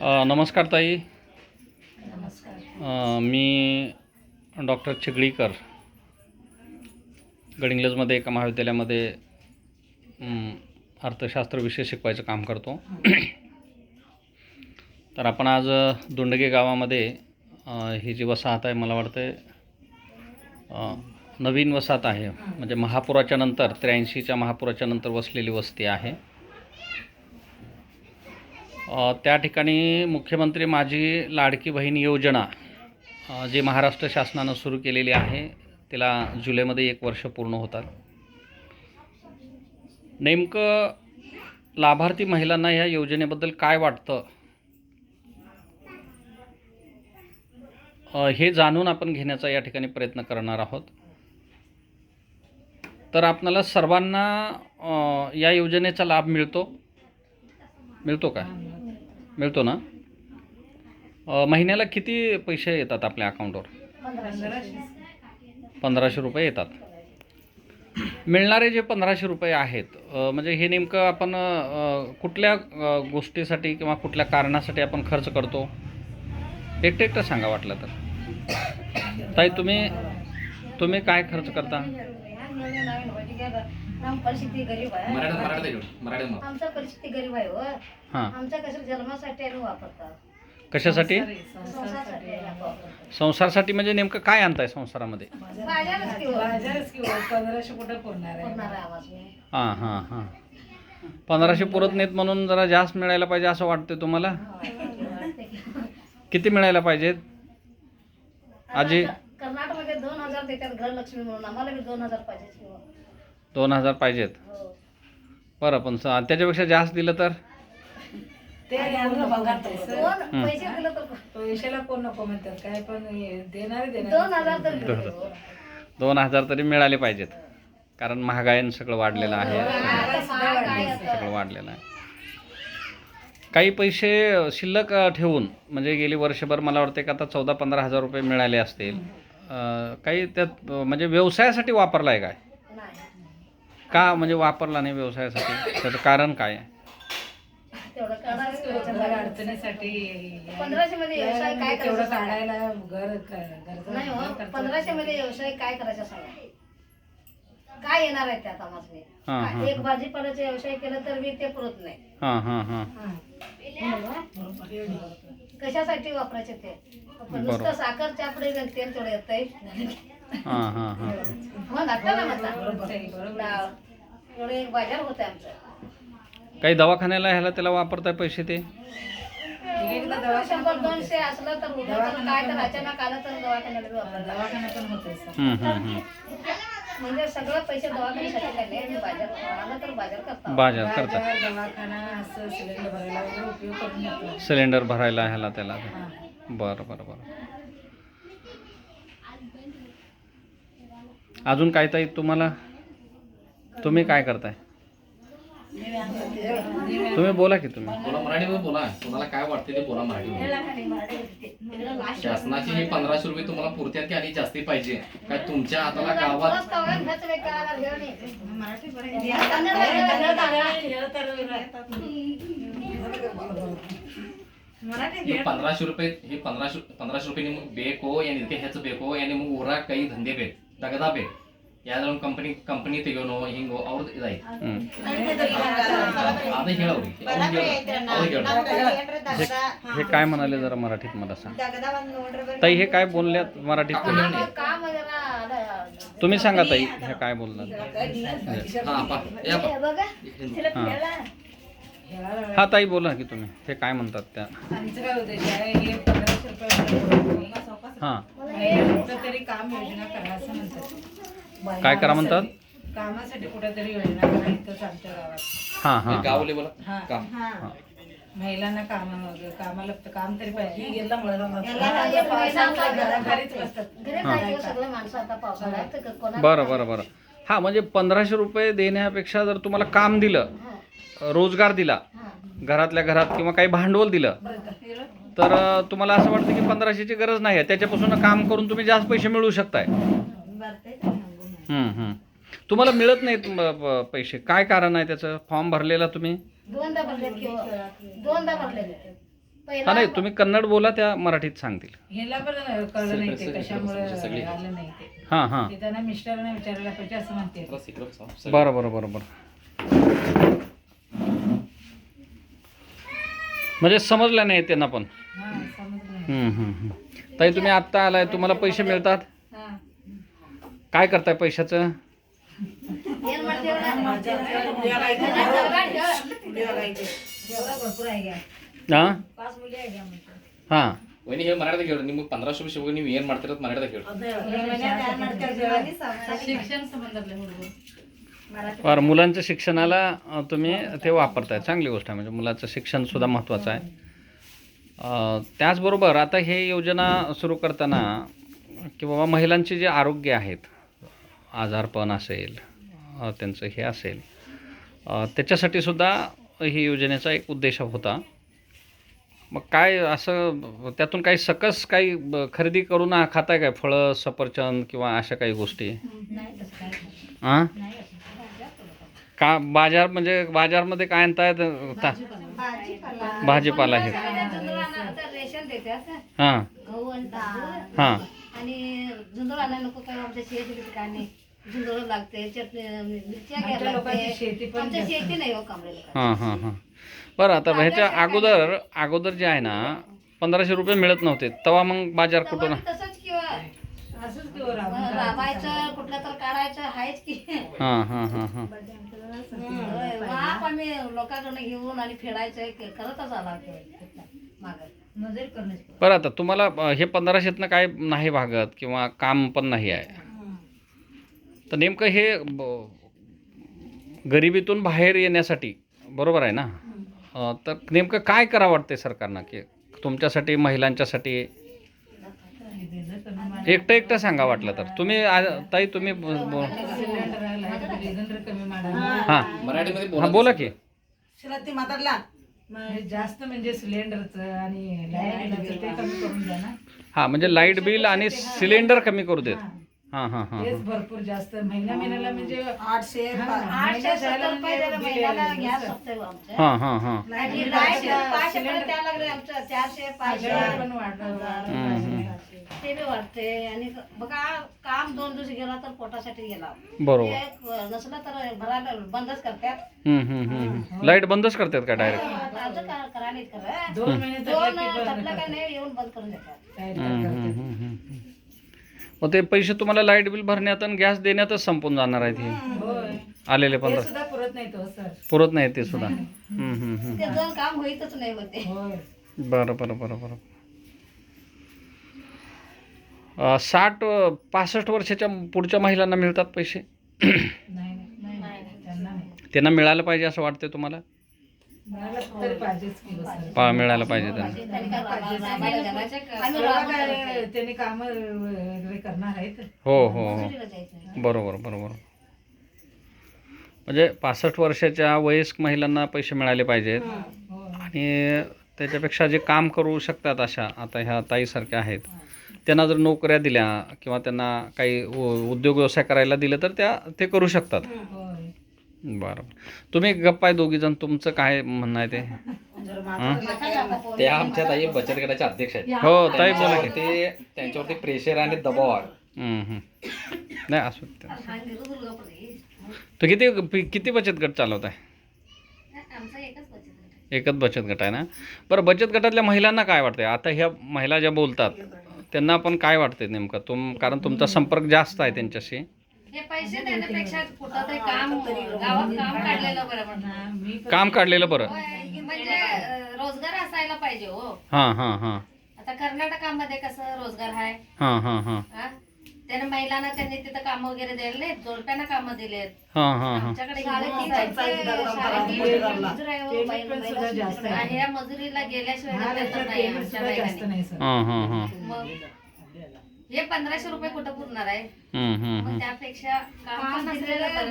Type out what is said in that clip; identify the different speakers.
Speaker 1: नमस्कार ताई.
Speaker 2: नमस्कार.
Speaker 1: मी डॉक्टर चिगळीकर. गडिंग्लजमध्ये एका महाविद्यालयामध्ये अर्थशास्त्र विषय शिकवायचं काम करतो. तर आपण आज दोंडगे गावामध्ये ही जी वसाहत आहे मला वाटतं नवीन वसाहत आहे. म्हणजे महापुराच्या नंतर त्र्याऐंशीच्या महापुराच्या नंतर वसलेली वस्ती आहे. त्या ठिकाणी मुख्यमंत्री माझी लाडकी बहीण योजना जी महाराष्ट्र शासनानं सुरू केलेली आहे तिला जुलैमध्ये एक वर्ष पूर्ण होतात. नेमकं लाभार्थी महिलांना ह्या योजनेबद्दल काय वाटतं? हे जाणून आपण घेण्याचा या ठिकाणी प्रयत्न करणार आहोत. तर आपल्याला सर्वांना या योजनेचा लाभ मिळतो? मिळतो का? मिळतो ना? अ, महिन्याला किती पैसे येतात आपल्या अकाउंटवर पंधराशे रुपये येतात. मिळणारे जे पंधराशे रुपये आहेत अ, म्हणजे हे नेमकं आपण अ, कुठल्या अ, गोष्टीसाठी किंवा कुठल्या कारणासाठी आपण खर्च करतो? एकटं एकटं सांगा वाटलं तर. ताई तुम्ही तुम्ही काय खर्च करता?
Speaker 2: परिस्थिती गरीब आहे.
Speaker 3: मराठी मराठी मराठी मग
Speaker 2: आमचा परिस्थिती गरीब आहे हो.
Speaker 1: हां.
Speaker 2: आमच्या कसं जन्मासाठी वापरतात
Speaker 1: कशासाठी?
Speaker 2: संसारासाठी
Speaker 1: म्हणजे नेमकं काय आणताय संसारामध्ये?
Speaker 2: बाजारच की हो.
Speaker 4: बाजारच किंवा पंधराशे कुठं पुरणार आहे.
Speaker 1: हां हां हां. पंधराशे पुरत नाहीत म्हणून जरा जास्त मिळायला पाहिजे असं वाटतं तुम्हाला? किती मिळायला पाहिजेत? आजी?
Speaker 2: कर्नाटकमध्ये दोन हजार देतात घरलक्ष्मी म्हणून. आम्हाला बी दोन हजार पाहिजे की हो.
Speaker 1: दोन हजार पाहिजेत.
Speaker 2: हो.
Speaker 1: बरं पण स- त्याच्यापेक्षा जास्त दिलं तर?
Speaker 4: ते पूर्ण बघायचं
Speaker 2: दोन पैसे दिलं तर
Speaker 4: पैशाला कोण नको म्हणतात? काय पण हे देणारे देणारे
Speaker 2: दोन हजार तर दिले. हो.
Speaker 1: दोन हजार तरी मिळाले पाहिजेत. कारण महागाईनं सगळं वाढलेलं आहे.
Speaker 2: आता महाग काय आता?
Speaker 1: सगळं वाढलेलं आहे. काही पैसे शिल्लक अ, ठेवून म्हणजे गेली वर्षभर मला वाटते का आता चौदा पंधरा हजार रुपये मिळाले असतील. अ, काही त्यात अ, म्हणजे व्यवसायासाठी वापरला आहे काय?
Speaker 2: नाही.
Speaker 1: का म्हणजे वापरला नाही व्यवसायासाठी? त्याचं कारण काय आहे?
Speaker 2: हो. पंधराशे मध्ये व्यवसाय काय
Speaker 4: तेवढं
Speaker 2: करायचं? सांगा?
Speaker 4: काढायला घर घरचं
Speaker 2: नाही हो
Speaker 4: घर खर्च-
Speaker 2: पंधराशे मध्ये व्यवसाय काय करायचा सांगा. काय येणार आहे त्यात
Speaker 1: हा, हा,
Speaker 2: आम्हाला एक भाजीपाल्याचा व्यवसाय केला तर बी ते पुरत नाही.
Speaker 1: हां हां हां.
Speaker 2: कशासाठी वापरायचे ते?
Speaker 1: बरोबर.
Speaker 2: नुसतं साखर चापडे तेल तेवढं येतंय.
Speaker 1: हां हां हां.
Speaker 2: मग ना एक बाजार होते आमचं.
Speaker 1: काही दवाखान्याला ह्याला त्याला वापरताय पैसे ते?
Speaker 4: एकदा
Speaker 2: शंभर
Speaker 4: दवाखाना
Speaker 2: दोनशे असलं तर उद्या तर काय तर अचानक आलं तर दवाखान्याला बी वापरला
Speaker 4: दवाखाना पण होत.
Speaker 2: म्हणजे सगळं पैसे दवाखान्यासाठी बाजार आलं तर बाजार करता.
Speaker 1: बाजार करतात
Speaker 4: बाजार दवाखाना असं सिलेंडर भरायला वगैरे उपयोग करून घेतो
Speaker 1: सिलेंडर भरायला ह्याला त्याला. बरं बरं बरं. अजून काय ताई तुम्हाला? तुम्ही काय करताय? तुम्ही बोला की तुम्ही.
Speaker 3: बोला मराठीमध्ये बोला. तुम्हाला काय वाटते ते बोला मराठीमध्ये. शासनाची ही पंधराशे रुपये तुम्हाला पुरत्यात की आणि जास्ती पाहिजे? काय तुमच्या हाताला गावात हे पंधराशे रुपये हे पंधराशे पंधराशे रुपये मग बेको आणि इतके ह्याच बेको आणि मग उरा काही धंदे बेट तगदा बेट या जाऊन ಕಂಪನಿ ಕಂಪನಿ ತೆಗಿಯೋನು ಹಿಂಗು ಅವ್ರದ್ದು ಇದಾಯ್ತು
Speaker 1: हं.
Speaker 3: ಅದೇ ಹೇಳವ್ರಿ ಅವ್ರಿಗೆ
Speaker 1: हे हे काय म्हणाले जरा मराठीत मला सांग ताई हे काय बोलल्यात मराठीत तुम्ही
Speaker 2: काम
Speaker 1: तुम्ही सांगा ताई हे काय बोलणार
Speaker 3: हा पा या पा
Speaker 2: बघा
Speaker 1: हां हां ताई बोला की तुम्ही हे काय म्हणतात त्या
Speaker 4: आमचं काय उद्देश आहे हे पंधराशे रुपये कुठं तरी काम योजना करा असं म्हणतात.
Speaker 1: काय करा म्हणतात?
Speaker 4: कामासाठी कुठेतरी योजना करा इथंच आमच्या गावात.
Speaker 1: हां हां.
Speaker 3: गावले बोला
Speaker 4: हा.
Speaker 3: काम.
Speaker 1: हां.
Speaker 4: महिलांना काम कामाला काम तरी पाहिजे.
Speaker 2: याला
Speaker 4: पावसाळ्यात
Speaker 2: पावसाळ्यात
Speaker 4: घरा- घरीच बसतात.
Speaker 2: घरी जायचं सगळे माणसं आता पावसाळ्यात तर कोणा
Speaker 1: बरं बरं बरं. हां म्हणजे पंधराशे रुपये देण्यापेक्षा जर तुम्हाला काम दिलं रोजगार दिला. घरातल्या घरात किंवा काही भांडवल दिलं तर तुम्हाला असं वाटतं की पंधराशेची गरज नाही आहे त्याच्यापासून काम करून तुम्ही जास्त पैसे मिळवू शकताय. हं, हं. तुम्हाला मिळत नाहीत म- प- पैसे. काय कारण आहे त्याचं? फॉर्म भरलेला तुम्ही?
Speaker 2: दोनदा भरलेत किंवा दोनदा भरलेले
Speaker 1: हा नाही तुम्ही कन्नड बोला त्या मराठीत सांगतील.
Speaker 4: ह्याला पण कळलं नाही ते
Speaker 3: सगळे-
Speaker 4: कशामुळे
Speaker 3: सगळे-
Speaker 4: आलं नाही ते.
Speaker 1: हां हां.
Speaker 4: ते त्यांना मिस्टरांना विचारायला पाहिजे असं म्हणते
Speaker 3: बस इकडं बसा. सगळं.
Speaker 1: बरं बरं बरं बरं. म्हणजे समजलं नाही त्यांना पण.
Speaker 4: हा.
Speaker 1: ताई तुम्ही आत्ता आलाय तुम्हाला पैसे मिळतात? काय करताय पैशाचं? हा? हा.
Speaker 3: ವೈನಿ ಹೇಳಿ ಮಾರಾಟದಾಗ ಹೇಳ್ರಿ ನಿಮಗೆ ಪಂದ್ರಾಶೆ ವಿಷಯ ಹೋಗಿ ನೀವು ಏನು ಮಾಡ್ತಿರೋದು ಮಾರಾಟದಾಗ ಹೇಳ್ರಿ
Speaker 1: बरं मुलांच्या शिक्षणाला तुम्ही ते वापरताय. चांगली गोष्ट आहे. म्हणजे मुलाचं शिक्षण सुद्धा महत्वाचं आहे. त्याचबरोबर आता हे योजना सुरू करताना की बाबा महिलांचे जे आरोग्य आहेत आजारपण असेल त्यांचं हे असेल त्याच्यासाठी सुद्धा ही योजनेचा एक उद्देश होता. मग काय असं त्यातून काही सकस काही ब- खरेदी करून खाताय काय? फळं सफरचंद किंवा अशा काही गोष्टी? हां का बाजार म्हणजे बाजारमध्ये काय आणतायत भाजीपाला आहे हां.
Speaker 2: गहू आणि तांदूळ
Speaker 1: हां.
Speaker 2: नको काय आमच्या झुंजळ लागते चटणी मिरच्या घ्यायला
Speaker 4: आमच्या लोकांची
Speaker 2: लागते
Speaker 4: शेती पण
Speaker 2: आमच्या
Speaker 4: जास्त.
Speaker 2: शेती नाही हो कांबळे.
Speaker 1: हां हां हां. बरं आता ह्याच्या अगोदर अगोदर जे आहे ना पंधराशे रुपये मिळत नव्हते. तेव्हा मग बाजार कुठून
Speaker 2: तसंच किंवा
Speaker 4: असंच किंवा राबून
Speaker 2: राबायचं कुठलं तर काढायचं आहेच की.
Speaker 1: हां हां हां हां.
Speaker 2: होय, वाप आम्ही लोकांकडे घेऊन आणि फेडायचं के- करतच आला माग.
Speaker 1: बरं आता तुम्हाला अं, हे पंधराशेतनं काय नाही भागत किंवा काम पण नाही आहे? तर नेमकं हे ब- गरिबीतून बाहेर येण्यासाठी बरोबर आहे ना? अं, तर नेमकं काय करावं वाटतंय सरकारनं? की तुमच्यासाठी महिलांच्यासाठी? एकटं एकटं सांगा वाटलं तर. तुम्ही आ- ताई तुम्ही ब- ब- हां.
Speaker 3: मराठीमध्ये
Speaker 1: हां बोला की.
Speaker 4: म्हणजे जास्त म्हणजे सिलेंडरचं आणि लाइट बिलाचं ते कमी करून द्या ना.
Speaker 1: हां म्हणजे लाइट बिल आणि सिलेंडर कमी करू देत. हां. हां हां
Speaker 4: तेच भरपूर जास्त. महिना महिन्याला म्हणजे आठशे
Speaker 2: आठशे सत्तर रुपये जरा महिन्याला गॅस असतोय हो आमचं.
Speaker 1: हां हां हां.
Speaker 2: आणि लाइट पाचशे पर्यंत द्यायला लागले आमचं. चारशे पाचशे.
Speaker 4: पण वाढलं.
Speaker 2: ते बी वाटते आणि बघा काम दोन दिवस गेला तर पोटासाठी गेला.
Speaker 1: बरोबर.
Speaker 2: ते नसलं तर भरायला बंदच करतात.
Speaker 1: हम्म, हम्म, हम्म. लाइट बंदच करतात का डायरेक्ट
Speaker 2: का- करायला
Speaker 4: दोन महिने
Speaker 2: दोन तपलं. नाही येऊन बंद करून देतात.
Speaker 1: मग ते पैसे तुम्हाला लाइट बिल भरण्यात आणि गॅस देण्यातच संपून जाणार आहेत हे.
Speaker 4: होय.
Speaker 1: आलेले
Speaker 4: ते
Speaker 1: पंधरा.
Speaker 4: सुद्धा पुरत नाही तो सर.
Speaker 1: पुरत नाही ते सुद्धा. हम्म, हम्म, हम्म.
Speaker 2: ते दोन काम होईतच नाही होते
Speaker 4: होय.
Speaker 1: बरं बरं बरं बरं. साठ पासष्ट वर्षाच्या पुढच्या महिलांना मिळतात पैसे?
Speaker 4: नाही नाही नाही त्यांना नाही.
Speaker 1: त्यांना मिळालं पाहिजे असं वाटतं तुम्हाला?
Speaker 4: मिळालं तरी पाहिजेच की सर
Speaker 1: पा मिळायला पाहिजे त्यांना. हो हो हो. बरोबर बरोबर. म्हणजे पासष्ट वर्षाच्या वयस्क महिलांना पैसे मिळाले पाहिजेत.
Speaker 4: हो.
Speaker 1: आणि त्याच्यापेक्षा जे काम करू शकतात अशा आता ह्या ताईसारख्या आहेत त्यांना जर नोकऱ्या दिल्या किंवा त्यांना काही उ- उद्योग व्यवसाय करायला दिलं तर त्या ते करू शकतात
Speaker 4: होय
Speaker 1: बरं तुम्ही गप्पा आहे दोघीजण तुमचं काय म्हणणं आहे ते हं?
Speaker 3: ते आमच्या ताई बचत गटाचे अध्यक्ष आहेत
Speaker 1: हो ताई बोला की
Speaker 3: ते त्यांच्यावरती प्रेशर आणि दबाव आहे
Speaker 1: हं, हं. नाही असू दे.
Speaker 2: सांगितलं दुर्गापुरी.
Speaker 1: तो किती किती बचत गट चालवत आहे
Speaker 2: आमचा एकच बचत गट आहे.
Speaker 1: एकच बचत गट आहे ना बरं बचत गटातल्या महिलांना काय वाटतंय आता ह्या महिला ज्या बोलतात त्यांना पण काय वाटतंय नेमकं? तुम कारण तुमचा संपर्क जास्त आहे त्यांच्याशी.
Speaker 2: हे पैसे देण्यापेक्षा कुठं तरी काम गावात काम काढलेलं बरं म्हणणार
Speaker 4: मी पण
Speaker 1: काम काढलेलं बरं.
Speaker 2: म्हणजे अं, रोजगार असायला पाहिजे हो.
Speaker 1: हां हां हां.
Speaker 2: आता कर्नाटकामध्ये कसं रोजगार आहे
Speaker 1: हां हां हां.
Speaker 2: हा? त्याने महिलांना त्यांनी तिथं काम वगैरे दिले नाहीत जोडप्यांना कामं दिलेत.
Speaker 1: हां हां हां.
Speaker 2: आमच्याकडे हो, आणि. ह्या मजुरीला गेल्याशिवाय नाही आमच्या
Speaker 1: हां हां हां.
Speaker 2: मग हे पंधराशे रुपये कुठं पुरणार आहे?
Speaker 1: हम्म, हम्म, हम्म.
Speaker 2: मग त्यापेक्षा काम पण दिलेलं बरं